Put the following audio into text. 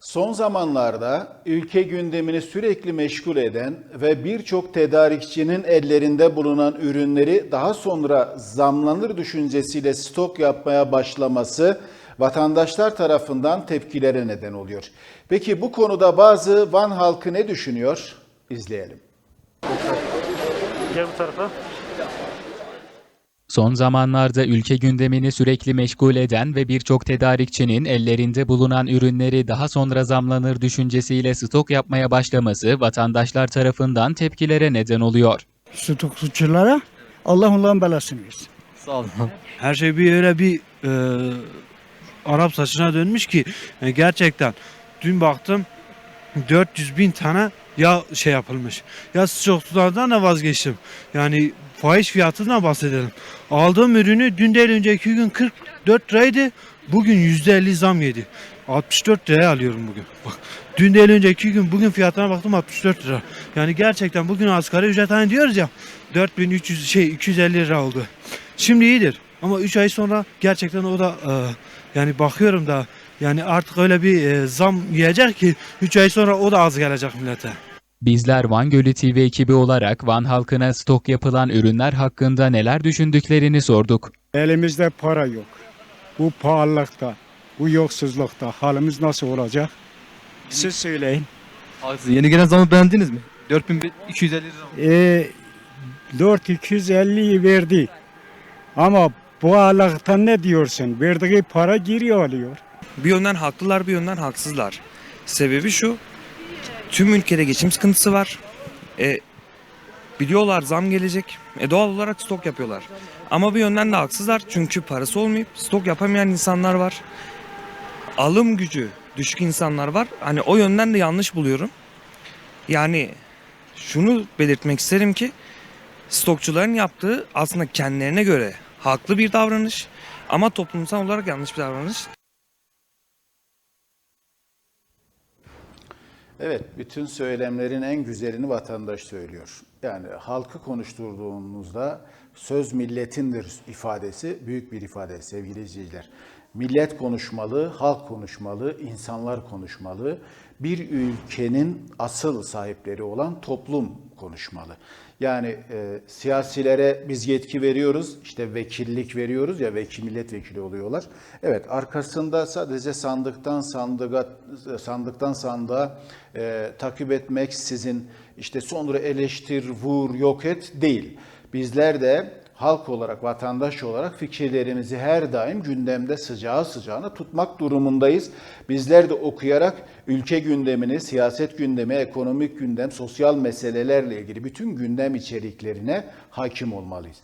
Son zamanlarda ülke gündemini sürekli meşgul eden ve birçok tedarikçinin ellerinde bulunan ürünleri daha sonra zamlanır düşüncesiyle stok yapmaya başlaması vatandaşlar tarafından tepkilere neden oluyor. Peki bu konuda bazı Van halkı ne düşünüyor? İzleyelim. Gel bu tarafa. Son zamanlarda ülke gündemini sürekli meşgul eden ve birçok tedarikçinin ellerinde bulunan ürünleri daha sonra zamlanır düşüncesiyle stok yapmaya başlaması vatandaşlar tarafından tepkilere neden oluyor. stokçulara Allah onların belasını versin. Sağ olun. Her şey bir öyle bir e, Arap saçına dönmüş ki e, gerçekten dün baktım 400 bin tane ya şey yapılmış. Ya stokçulardan da vazgeçtim. Yani fahiş fiyatından bahsedelim. Aldığım ürünü dün değil önceki gün 44 liraydı. Bugün %50 zam yedi. 64 liraya alıyorum bugün. Bak dün değil önceki gün bugün fiyatına baktım 64 lira. Yani gerçekten bugün asgari ücret hani diyoruz ya 4300 şey 250 lira oldu. Şimdi iyidir ama 3 ay sonra gerçekten o da e, yani bakıyorum da yani artık öyle bir e, zam yiyecek ki 3 ay sonra o da az gelecek millete. Bizler Van Gölü TV ekibi olarak Van halkına stok yapılan ürünler hakkında neler düşündüklerini sorduk. Elimizde para yok. Bu pahalılıkta, bu yoksuzlukta halimiz nasıl olacak? Siz söyleyin. Yeni gelen zamı beğendiniz mi? 4250 lira. E, 4250'yi verdi. Ama bu pahalılıktan ne diyorsun? Verdiği para geri alıyor. Bir yönden haklılar bir yönden haksızlar. Sebebi şu. Tüm ülkede geçim sıkıntısı var. E, biliyorlar zam gelecek. E, doğal olarak stok yapıyorlar. Ama bir yönden de haksızlar. Çünkü parası olmayıp stok yapamayan insanlar var. Alım gücü düşük insanlar var. Hani o yönden de yanlış buluyorum. Yani şunu belirtmek isterim ki stokçuların yaptığı aslında kendilerine göre haklı bir davranış ama toplumsal olarak yanlış bir davranış. Evet, bütün söylemlerin en güzelini vatandaş söylüyor. Yani halkı konuşturduğumuzda söz milletindir ifadesi büyük bir ifade sevgili izleyiciler. Millet konuşmalı, halk konuşmalı, insanlar konuşmalı. Bir ülkenin asıl sahipleri olan toplum konuşmalı. Yani e, siyasilere biz yetki veriyoruz, işte vekillik veriyoruz ya vekil milletvekili oluyorlar. Evet arkasında sadece sandıktan sandığa, sandıktan sandığa e, takip etmek sizin işte sonra eleştir, vur, yok et değil. Bizler de halk olarak, vatandaş olarak fikirlerimizi her daim gündemde sıcağı sıcağına tutmak durumundayız. Bizler de okuyarak ülke gündemini, siyaset gündemi, ekonomik gündem, sosyal meselelerle ilgili bütün gündem içeriklerine hakim olmalıyız.